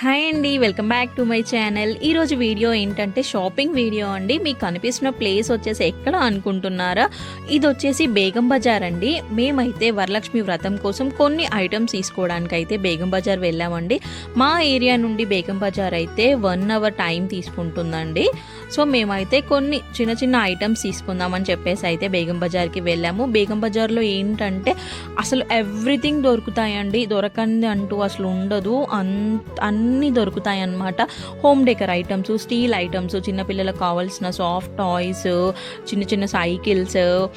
Hi అండి welcome back to my channel. ఈరోజు video ఏంటంటే షాపింగ్ వీడియో అండి. మీకు కనిపిస్తున్న ప్లేస్ వచ్చేసి ఎక్కడ అనుకుంటున్నారా? ఇది వచ్చేసి బేగం బజార్ అండి. మేమైతే వరలక్ష్మి వ్రతం కోసం కొన్ని ఐటమ్స్ తీసుకోవడానికి అయితే బేగం బజార్ వెళ్ళామండి. మా ఏరియా నుండి బేగం బజార్ అయితే వన్ అవర్ టైం తీసుకుంటుందండి. సో మేమైతే కొన్ని చిన్న చిన్న ఐటమ్స్ తీసుకుందామని చెప్పేసి అయితే బేగం బజార్కి వెళ్ళాము. బేగం బజార్లో ఏంటంటే అసలు ఎవ్రీథింగ్ దొరుకుతాయండి. దొరకంది అంటూ అసలు ఉండదు. అంత అన్నీ దొరుకుతాయి అన్నమాట home decor items steel items చిన్నపిల్లలకు కావాల్సిన సాఫ్ట్ టాయ్స్ చిన్న చిన్న cycles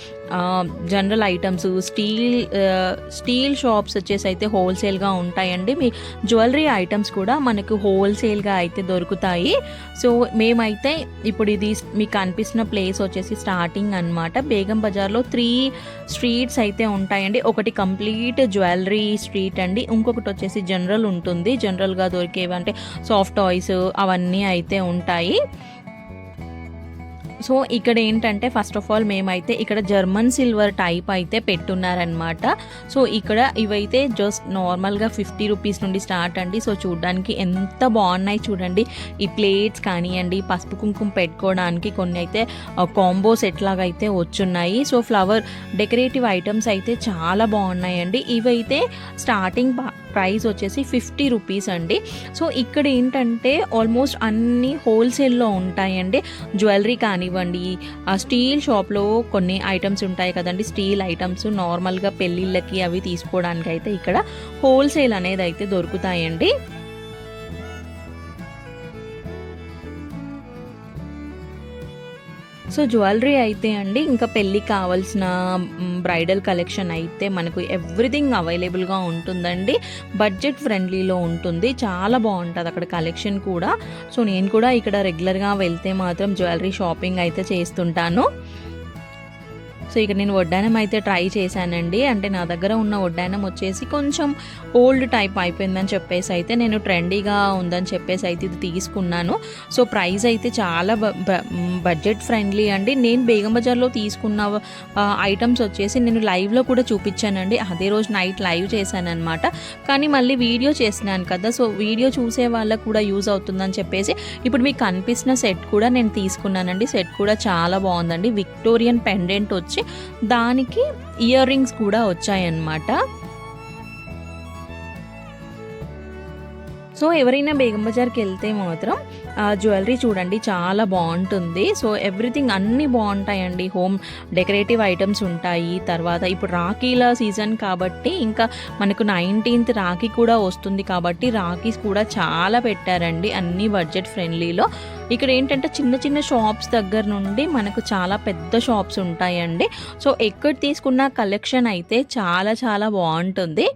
general items steel steel shops వచ్చేసి అయితే హోల్సేల్గా ఉంటాయండి. మీ జ్యువెలరీ ఐటమ్స్ కూడా మనకు హోల్సేల్గా అయితే దొరుకుతాయి. సో మేమైతే ఇప్పుడు ఇది మీకు కనిపిస్తున్న ప్లేస్ వచ్చేసి స్టార్టింగ్ అన్నమాట. బేగం బజార్లో త్రీ స్ట్రీట్స్ అయితే ఉంటాయండి. ఒకటి కంప్లీట్ జ్యువెలరీ స్ట్రీట్ అండి. ఇంకొకటి వచ్చేసి జనరల్ ఉంటుంది. జనరల్గా దొరికేవి అంటే సాఫ్ట్ టాయ్స్ అవన్నీ అయితే ఉంటాయి. సో ఇక్కడ ఏంటంటే ఫస్ట్ ఆఫ్ ఆల్ మేమైతే ఇక్కడ జర్మన్ సిల్వర్ టైప్ అయితే పెట్టున్నారనమాట సో ఇక్కడ ఇవైతే జస్ట్ నార్మల్గా ఫిఫ్టీ రూపీస్ నుండి స్టార్ట్ అండి. సో చూడడానికి ఎంత బాగున్నాయి చూడండి. ఈ ప్లేట్స్ కానివ్వండి పసుపు కుంకుమ పెట్టుకోవడానికి కొన్ని అయితే కాంబో సెట్ లాగా అయితే వచ్చున్నాయి. సో ఫ్లవర్ డెకరేటివ్ ఐటమ్స్ అయితే చాలా బాగున్నాయండి. ఇవైతే స్టార్టింగ్ ప్రైస్ వచ్చేసి ఫిఫ్టీ రూపీస్ అండి. సో ఇక్కడ ఏంటంటే ఆల్మోస్ట్ అన్ని హోల్సేల్లో ఉంటాయండి. జ్యువెలరీ కానివ్వండి ఆ స్టీల్ షాప్లో కొన్ని ఐటమ్స్ ఉంటాయి కదండి. స్టీల్ ఐటమ్స్ నార్మల్గా పెళ్ళిళ్ళకి అవి తీసుకోవడానికి అయితే ఇక్కడ హోల్సేల్ అనేది అయితే దొరుకుతాయండి. సో జ్యువెలరీ అయితే అండి ఇంకా పెళ్ళికి కావాల్సిన బ్రైడల్ కలెక్షన్ అయితే మనకు ఎవ్రీథింగ్ అవైలబుల్గా ఉంటుందండి. బడ్జెట్ ఫ్రెండ్లీలో ఉంటుంది. చాలా బాగుంటుంది అక్కడ కలెక్షన్ కూడా. సో నేను కూడా ఇక్కడ రెగ్యులర్గా వెళ్తే మాత్రం జ్యువెలరీ షాపింగ్ అయితే చేస్తుంటాను. సో ఇక నేను వడ్డానం అయితే ట్రై చేశానండి. అంటే నా దగ్గర ఉన్న వడ్డానం వచ్చేసి కొంచెం ఓల్డ్ టైప్ అయిపోయిందని చెప్పేసి అయితే నేను ట్రెండీగా ఉందని చెప్పేసి అయితే ఇది తీసుకున్నాను. సో ప్రైస్ అయితే చాలా బడ్జెట్ ఫ్రెండ్లీ అండి. నేను బేగం బజార్లో తీసుకున్న ఐటమ్స్ వచ్చేసి నేను లైవ్లో కూడా చూపించానండి. అదే రోజు నైట్ లైవ్ చేశాను అనమాట కానీ మళ్ళీ వీడియో చేసినాను కదా సో వీడియో చూసే వాళ్ళకు కూడా యూజ్ అవుతుందని చెప్పేసి ఇప్పుడు మీకు కనిపిస్తున్న సెట్ కూడా నేను తీసుకున్నానండి. సెట్ కూడా చాలా బాగుందండి. విక్టోరియన్ పెండెంట్ వచ్చి దానికి ఇయర్ రింగ్స్ కూడా వచ్చాయన్నమాట. సో ఎవరైనా బేగం బజార్కి వెళ్తే మాత్రం జ్యువెలరీ చూడండి చాలా బాగుంటుంది. సో ఎవ్రీథింగ్ అన్నీ బాగుంటాయండి. హోమ్ డెకరేటివ్ ఐటమ్స్ ఉంటాయి. తర్వాత ఇప్పుడు రాఖీల సీజన్ కాబట్టి ఇంకా మనకు నైన్టీన్త్ రాఖీ కూడా వస్తుంది కాబట్టి రాఖీస్ కూడా చాలా పెట్టారండి అన్ని బడ్జెట్ ఫ్రెండ్లీలో. ఇక్కడ ఏంటంటే చిన్న చిన్న షాప్స్ దగ్గర నుండి మనకు చాలా పెద్ద షాప్స్ ఉంటాయండి. సో ఎక్కడ తీసుకున్న కలెక్షన్ అయితే చాలా చాలా బాగుంటుంది.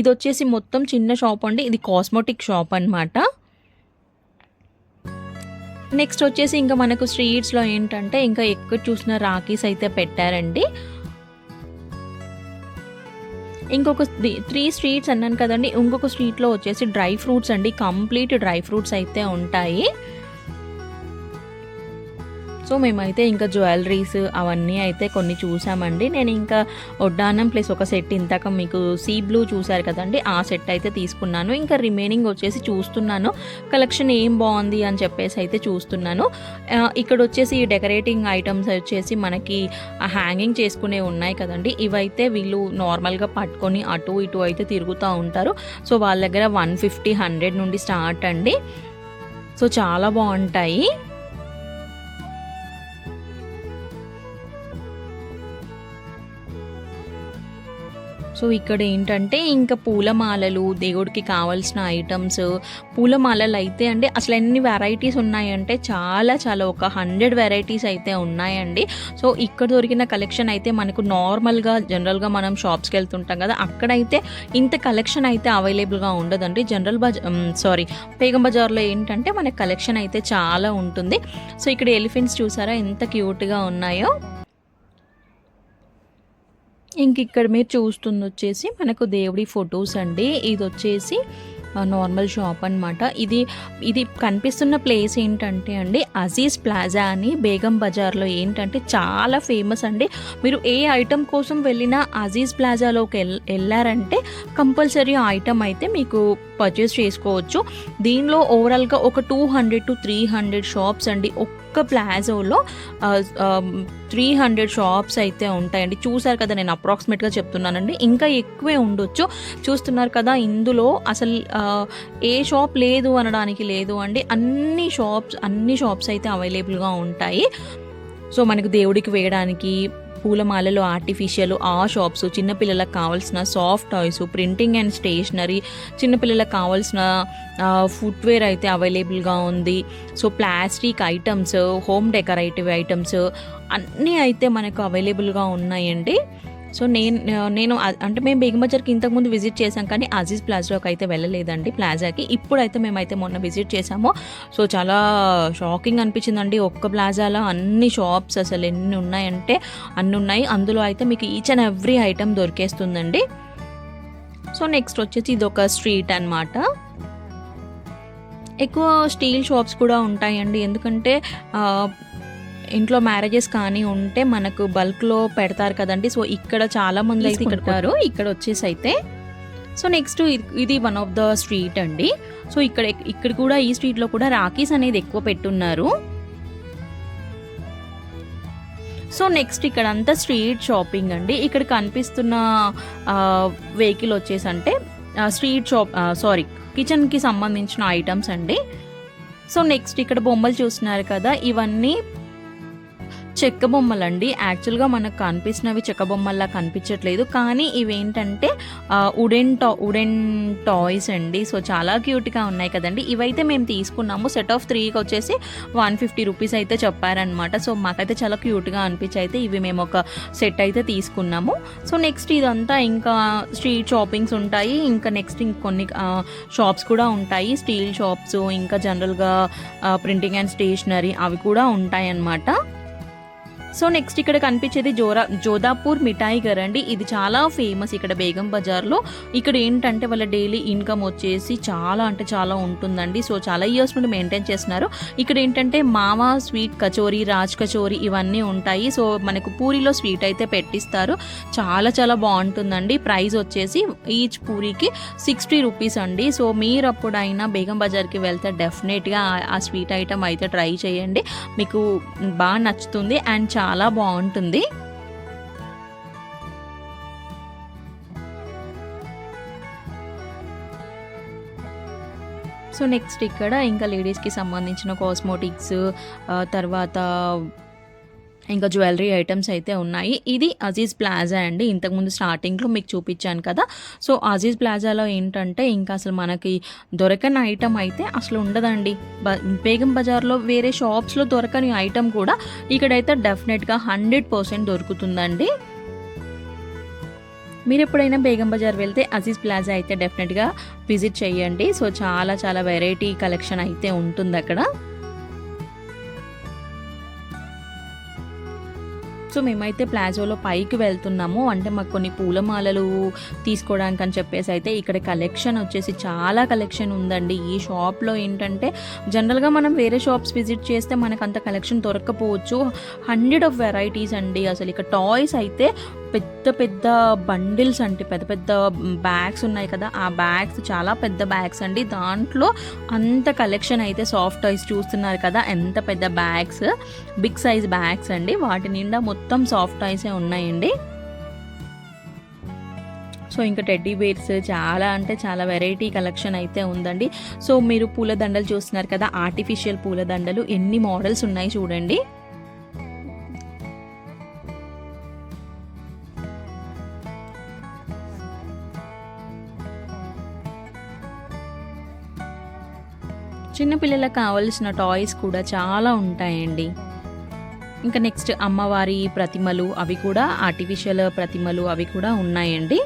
ఇది వచ్చేసి మొత్తం చిన్న షాప్ అండి. ఇది కాస్మెటిక్ షాప్ అనమాట నెక్స్ట్ వచ్చేసి ఇంకా మనకు స్ట్రీట్స్లో ఏంటంటే ఇంకా ఎక్కడ చూసిన రాఖీస్ అయితే పెట్టారండి. ఇంకొక త్రీ స్ట్రీట్స్ అన్నాను కదండి. ఇంకొక స్ట్రీట్లో వచ్చేసి డ్రై ఫ్రూట్స్ అండి. కంప్లీట్ డ్రై ఫ్రూట్స్ అయితే ఉంటాయి. సో మేమైతే ఇంకా జ్యువెలరీస్ అవన్నీ అయితే కొన్ని చూసామండి. నేను ఇంకా ఒడ్డానం ప్లస్ ఒక సెట్ ఇంతక మీకు సీ బ్లూ చూసారు కదండి ఆ సెట్ అయితే తీసుకున్నాను. ఇంకా రిమైనింగ్ వచ్చేసి చూస్తున్నాను. కలెక్షన్ ఏం బాగుంది అని చెప్పేసి అయితే చూస్తున్నాను. ఇక్కడ వచ్చేసి డెకరేటింగ్ ఐటమ్స్ వచ్చేసి మనకి హ్యాంగింగ్ చేసుకునే ఉన్నాయి కదండి. ఇవైతే వీళ్ళు నార్మల్గా పట్టుకొని అటు ఇటు అయితే తిరుగుతూ ఉంటారు. సో వాళ్ళ దగ్గర వన్ ఫిఫ్టీ హండ్రెడ్ నుండి స్టార్ట్ అండి. సో చాలా బాగుంటాయి. సో ఇక్కడ ఏంటంటే ఇంకా పూలమాలలు దేవుడికి కావాల్సిన ఐటమ్స్ పూలమాలలు అయితే అంటే అసలు ఎన్ని వెరైటీస్ ఉన్నాయంటే చాలా చాలా ఒక హండ్రెడ్ వెరైటీస్ అయితే ఉన్నాయండి. సో ఇక్కడ దొరికిన కలెక్షన్ అయితే మనకు నార్మల్గా జనరల్గా మనం షాప్స్కి వెళ్తుంటాం కదా అక్కడైతే ఇంత కలెక్షన్ అయితే అవైలబుల్గా ఉండదండి. జనరల్ బజార్ సారీ పేగం బజార్లో ఏంటంటే మనకి కలెక్షన్ అయితే చాలా ఉంటుంది. సో ఇక్కడ ఎలిఫెంట్స్ చూసారా ఎంత క్యూట్గా ఉన్నాయో. ఇంక ఇక్కడ మీరు చూస్తుంది వచ్చేసి మనకు దేవుడి ఫొటోస్ అండి. ఇది వచ్చేసి నార్మల్ షాప్ అనమాట ఇది ఇది కనిపిస్తున్న ప్లేస్ ఏంటంటే అండి అజీజ్ ప్లాజా అని బేగం బజార్లో ఏంటంటే చాలా ఫేమస్ అండి. మీరు ఏ ఐటమ్ కోసం వెళ్ళినా అజీజ్ ప్లాజాలోకి వెళ్ వెళ్ళారంటే కంపల్సరీ ఐటమ్ అయితే మీకు పర్చేస్ చేసుకోవచ్చు. దీనిలో ఓవరాల్గా ఒక two hundred to three hundred shops అండి. ఒక్క ఒక్క ప్లాజోలో త్రీ హండ్రెడ్ షాప్స్ అయితే ఉంటాయండి. చూసారు కదా నేను అప్రాక్సిమేట్గా చెప్తున్నానండి. ఇంకా ఎక్కువే ఉండొచ్చు. చూస్తున్నారు కదా ఇందులో అసలు ఏ షాప్ లేదు అనడానికి లేదు అండి. అన్ని షాప్స్ అన్ని షాప్స్ అయితే అవైలబుల్గా ఉంటాయి. సో మనకు దేవుడికి వేయడానికి పూలమాలలు ఆర్టిఫిషియల్ ఆ షాప్స్ చిన్నపిల్లలకు కావాల్సిన soft toys printing and stationery చిన్నపిల్లలకు కావాల్సిన ఫుట్వేర్ అయితే అవైలబుల్గా ఉంది. So plastic items home decorative items అన్నీ అయితే మనకు అవైలబుల్గా ఉన్నాయండి. సో నేను నేను అంటే మేము బేగం బజార్కి ఇంతకుముందు విజిట్ చేశాం కానీ అజీజ్ ప్లాజాకి అయితే వెళ్ళలేదండి ప్లాజాకి. ఇప్పుడైతే మేమైతే మొన్న విజిట్ చేసాము సో చాలా షాకింగ్ అనిపించిందండి. ఒక్క ప్లాజాలో అన్ని షాప్స్ అసలు ఎన్ని ఉన్నాయంటే అన్ని ఉన్నాయి. అందులో అయితే మీకు ఈచ్ అండ్ ఎవ్రీ ఐటెం దొరికేస్తుందండి. సో నెక్స్ట్ వచ్చేసి ఇది ఒక స్ట్రీట్ అన్నమాట. ఎక్కువ స్టీల్ షాప్స్ కూడా ఉంటాయండి. ఎందుకంటే ఇంట్లో మ్యారేజెస్ కానీ ఉంటే మనకు బల్క్లో పెడతారు కదండి. సో ఇక్కడ చాలా మంది అయితే ఇక్కడ ఇక్కడ వచ్చేసి అయితే సో నెక్స్ట్ ఇది వన్ ఆఫ్ ద స్ట్రీట్ అండి. సో ఇక్కడ ఇక్కడ కూడా ఈ స్ట్రీట్లో కూడా రాఖీస్ అనేది ఎక్కువ పెట్టున్నారు. సో నెక్స్ట్ ఇక్కడ అంతా స్ట్రీట్ షాపింగ్ అండి. ఇక్కడ కనిపిస్తున్న వెహికల్ వచ్చేసి అంటే స్ట్రీట్ షాప్ సారీ కిచెన్కి సంబంధించిన ఐటమ్స్ అండి. సో నెక్స్ట్ ఇక్కడ బొమ్మలు చూస్తున్నారు కదా. ఇవన్నీ చెక్క బొమ్మలండి యాక్చువల్గా మనకు కనిపిస్తున్నవి చెక్క బొమ్మల్లా కనిపించట్లేదు. కానీ ఇవేంటంటే ఉడెన్ టా ఉడెన్ టాయ్స్ అండి. సో చాలా క్యూట్గా ఉన్నాయి కదండి. ఇవైతే మేము తీసుకున్నాము. సెట్ ఆఫ్ త్రీకి వచ్చేసి వన్ ఫిఫ్టీ రూపీస్ అయితే చెప్పారనమాట సో మాకైతే చాలా క్యూట్గా అనిపించి అయితే ఇవి మేము ఒక సెట్ అయితే తీసుకున్నాము. సో నెక్స్ట్ ఇదంతా ఇంకా స్ట్రీట్ షాపింగ్స్ ఉంటాయి. ఇంకా నెక్స్ట్ ఇంకొన్ని షాప్స్ కూడా ఉంటాయి. స్టీల్ షాప్స్ ఇంకా జనరల్గా ప్రింటింగ్ అండ్ స్టేషనరీ అవి కూడా ఉంటాయి అన్నమాట సో నెక్స్ట్ ఇక్కడ కనిపించేది జోరా జోధాపూర్ మిఠాయి గారు అండి. ఇది చాలా ఫేమస్ ఇక్కడ బేగం బజార్లో. ఇక్కడ ఏంటంటే వాళ్ళ డైలీ ఇన్కమ్ వచ్చేసి చాలా అంటే చాలా ఉంటుందండి. సో చాలా ఇయర్స్ నుండి మెయింటైన్ చేస్తున్నారు. ఇక్కడ ఏంటంటే మావా స్వీట్ కచోరీ రాజ్ కచోరీ ఇవన్నీ ఉంటాయి. సో మనకు పూరిలో స్వీట్ అయితే పెట్టిస్తారు. చాలా చాలా బాగుంటుందండి. ప్రైస్ వచ్చేసి ఈచ్ పూరికి సిక్స్టీ రూపీస్ అండి. సో మీరు అప్పుడైనా బేగం బజార్కి వెళ్తే డెఫినెట్గా ఆ- ఆ స్వీట్ ఐటమ్ అయితే ట్రై చేయండి. మీకు బాగా నచ్చుతుంది. అండ్ చాలా బాగుంటుంది. సో నెక్స్ట్ ఇక్కడ ఇంకా లేడీస్కి సంబంధించిన కాస్మోటిక్స్ తర్వాత ఇంకా జ్యువెలరీ ఐటమ్స్ అయితే ఉన్నాయి. ఇది అజీజ్ ప్లాజా అండి. ఇంతకుముందు స్టార్టింగ్లో మీకు చూపించాను కదా. సో అజీజ్ ప్లాజాలో ఏంటంటే ఇంకా అసలు మనకి దొరకని ఐటమ్ అయితే అసలు ఉండదండి. బ- బేగం బజార్లో వేరే షాప్స్లో దొరకని ఐటమ్ కూడా ఇక్కడైతే డెఫినెట్గా హండ్రెడ్ పర్సెంట్ దొరుకుతుందండి. మీరు ఎప్పుడైనా బేగం బజార్ వెళ్తే అజీజ్ ప్లాజా అయితే డెఫినెట్గా విజిట్ చేయండి. సో చాలా చాలా వెరైటీ కలెక్షన్ అయితే ఉంటుంది అక్కడ. సో మేమైతే ప్లాజోలో పైకి వెళ్తున్నాము. అంటే మాకు కొన్ని పూలమాలలు తీసుకోవడానికి అని చెప్పేసి అయితే ఇక్కడ కలెక్షన్ వచ్చేసి చాలా కలెక్షన్ ఉందండి. ఈ షాప్లో ఏంటంటే జనరల్గా మనం వేరే షాప్స్ విజిట్ చేస్తే మనకు అంత కలెక్షన్ దొరకకపోవచ్చు హండ్రెడ్ ఆఫ్ వెరైటీస్ అండి. అసలు ఇక టాయ్స్ అయితే పెద్ద పెద్ద బండిల్స్ అంటే పెద్ద పెద్ద బ్యాగ్స్ ఉన్నాయి కదా. ఆ బ్యాగ్స్ చాలా పెద్ద బ్యాగ్స్ అండి. దాంట్లో అంత కలెక్షన్ అయితే సాఫ్ట్ టాయ్స్ చూస్తున్నారు కదా. ఎంత పెద్ద బ్యాగ్స్ బిగ్ సైజ్ బ్యాగ్స్ అండి. వాటి నిండా మొత్తం సాఫ్ట్ టాయ్సే ఉన్నాయండి. సో ఇంకా టెడ్డీ బేర్స్ చాలా అంటే చాలా వెరైటీ కలెక్షన్ అయితే ఉందండి. సో మీరు పూలదండలు చూస్తున్నారు కదా. ఆర్టిఫిషియల్ పూలదండలు ఎన్ని మోడల్స్ ఉన్నాయి చూడండి. చిన్నపిల్లలకు కావలసిన టాయ్స్ కూడా చాలా ఉంటాయండి. ఇంకా నెక్స్ట్ అమ్మవారి ప్రతిమలు అవి కూడా ఆర్టిఫిషియల్ ప్రతిమలు అవి కూడా ఉన్నాయండి.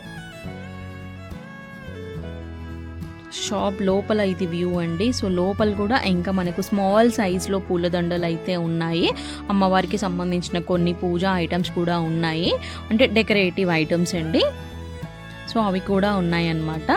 షాప్ లోపల ఇది వ్యూ అండి. సో లోపల కూడా ఇంకా మనకు స్మాల్ సైజ్లో పూలదండలు అయితే ఉన్నాయి. అమ్మవారికి సంబంధించిన కొన్ని పూజా ఐటమ్స్ కూడా ఉన్నాయి. అంటే డెకరేటివ్ ఐటమ్స్ అండి. సో అవి కూడా ఉన్నాయి అన్నమాట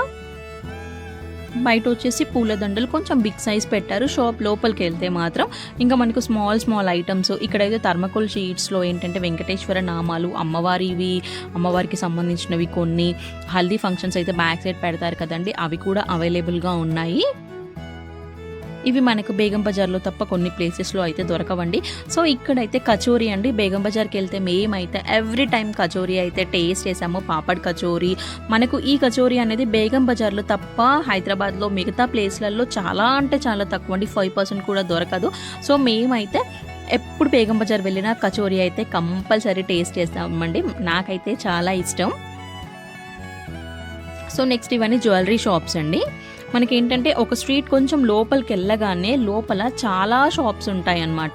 బయట వచ్చేసి పూలదండలు కొంచెం బిగ్ సైజ్ పెట్టారు. షాప్ లోపలికి వెళ్తే మాత్రం ఇంకా మనకు స్మాల్ స్మాల్ ఐటమ్స్. ఇక్కడైతే థర్మకోల్ షీట్స్లో ఏంటంటే వెంకటేశ్వర నామాలు అమ్మవారివి అమ్మవారికి సంబంధించినవి కొన్ని. హల్దీ ఫంక్షన్స్ అయితే బ్యాక్ సైడ్ పెడతారు కదండి. అవి కూడా అవైలబుల్గా ఉన్నాయి. ఇవి మనకు బేగం బజార్లో తప్ప కొన్ని ప్లేసెస్లో అయితే దొరకవండి. సో ఇక్కడైతే కచోరీ అండి. బేగం బజార్కి వెళ్తే మేమైతే ఎవ్రీ టైం కచోరీ అయితే టేస్ట్ చేసాము. పాపడ్ కచోరీ. మనకు ఈ కచోరీ అనేది బేగం బజార్లో తప్ప హైదరాబాద్లో మిగతా ప్లేస్లలో చాలా అంటే చాలా తక్కువ అండి ఫైవ్ పర్సెంట్ కూడా దొరకదు. సో మేమైతే ఎప్పుడు బేగం బజార్ వెళ్ళినా కచోరీ అయితే కంపల్సరీ టేస్ట్ చేస్తామండి. నాకైతే చాలా ఇష్టం. సో నెక్స్ట్ ఇవన్నీ జ్యువెలరీ షాప్స్ అండి. మనకి ఏంటంటే ఒక స్ట్రీట్ కొంచెం లోపలికి వెళ్ళగానే లోపల చాలా షాప్స్ ఉంటాయి అన్నమాట